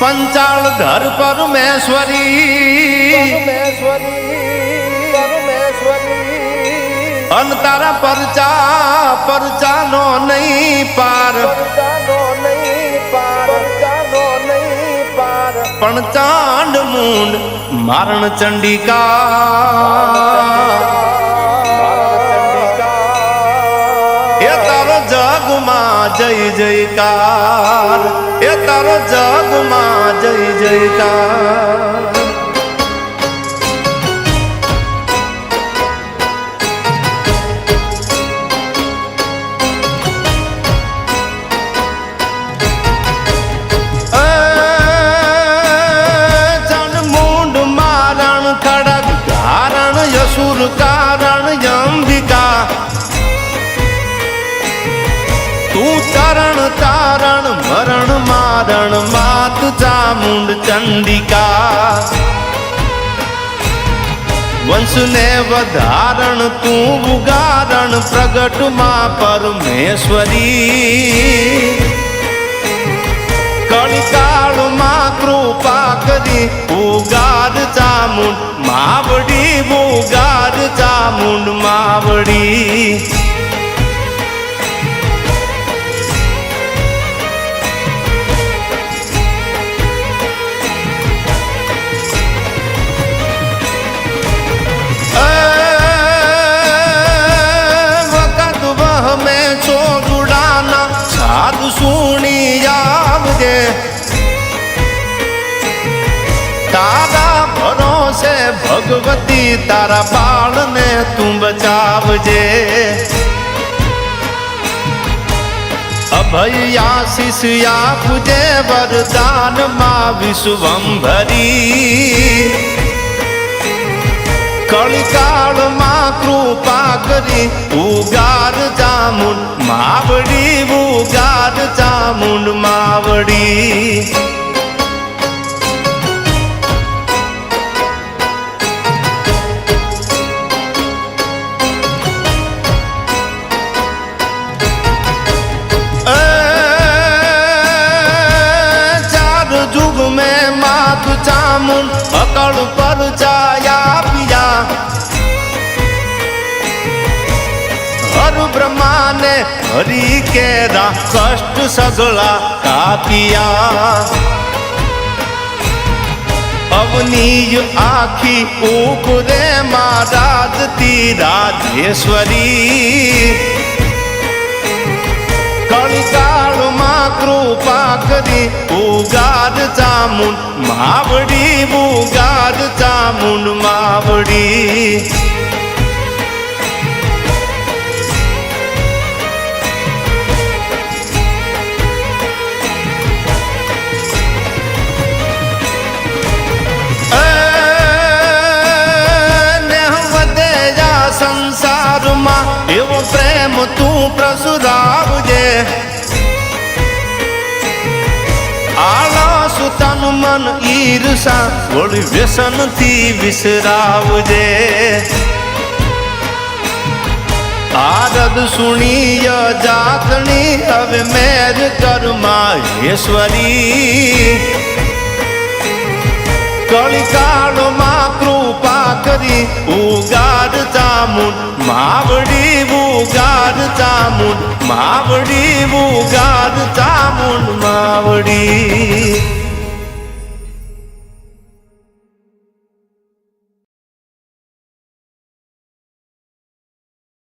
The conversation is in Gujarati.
પંચાળ ધર પરમેશ્વરી. અન તારા પરચા પરચાનો નહીં પાર. પણ ચાંડ મુંડ મારણ ચંડિકા. એ તારો જગમાં જય જયકાર. તારો જગમાં જય જયકાર. ચણ ચામુંડ ચંડિકા વંશને વધારણ તું ઉગારણ પ્રગટમાં પરમેશ્વરી કળકાળમાં કૃપા કરી ઉગાર ચામુંડ માવડી ઉગાર ચામુંડ માવડી ભરોસે ભગવતી, તારા બાળને તું બચાવજે. અભય આશીષ આપજે વરદાનમાં વિશ્વંભરી. કળકાળમાં કૃપા કરી ઉગાર જામુન માવડી, ઉગાર જામુન માવડી. મુન અકળ પર જાયા પિયા. હર બ્રહ્માને હરી કેરા કષ્ટ સગળા કાપિયા. અવની આખી ઉકરે મહારાજ તી રાજેશ્વરી કળિકા કૃપા કરી ઉગાદ ચામુંડ માવડી ઉગાદ ચામુંડ માવડી. સંસારમાં એવો પ્રેમ તું પ્રસુરાવજે મન ઈર્ષા વળી વ્યસનથી વિસરાવજે. આરદ સુણીય જાતણી હવે મેર કરમાં ઈશ્વરી. કળકાળમાં કૃપા કરી ઉગાડ ચામુન માવડી ઉગાડ ચામુન માવડી ઉગાડ ચામુન માવડી.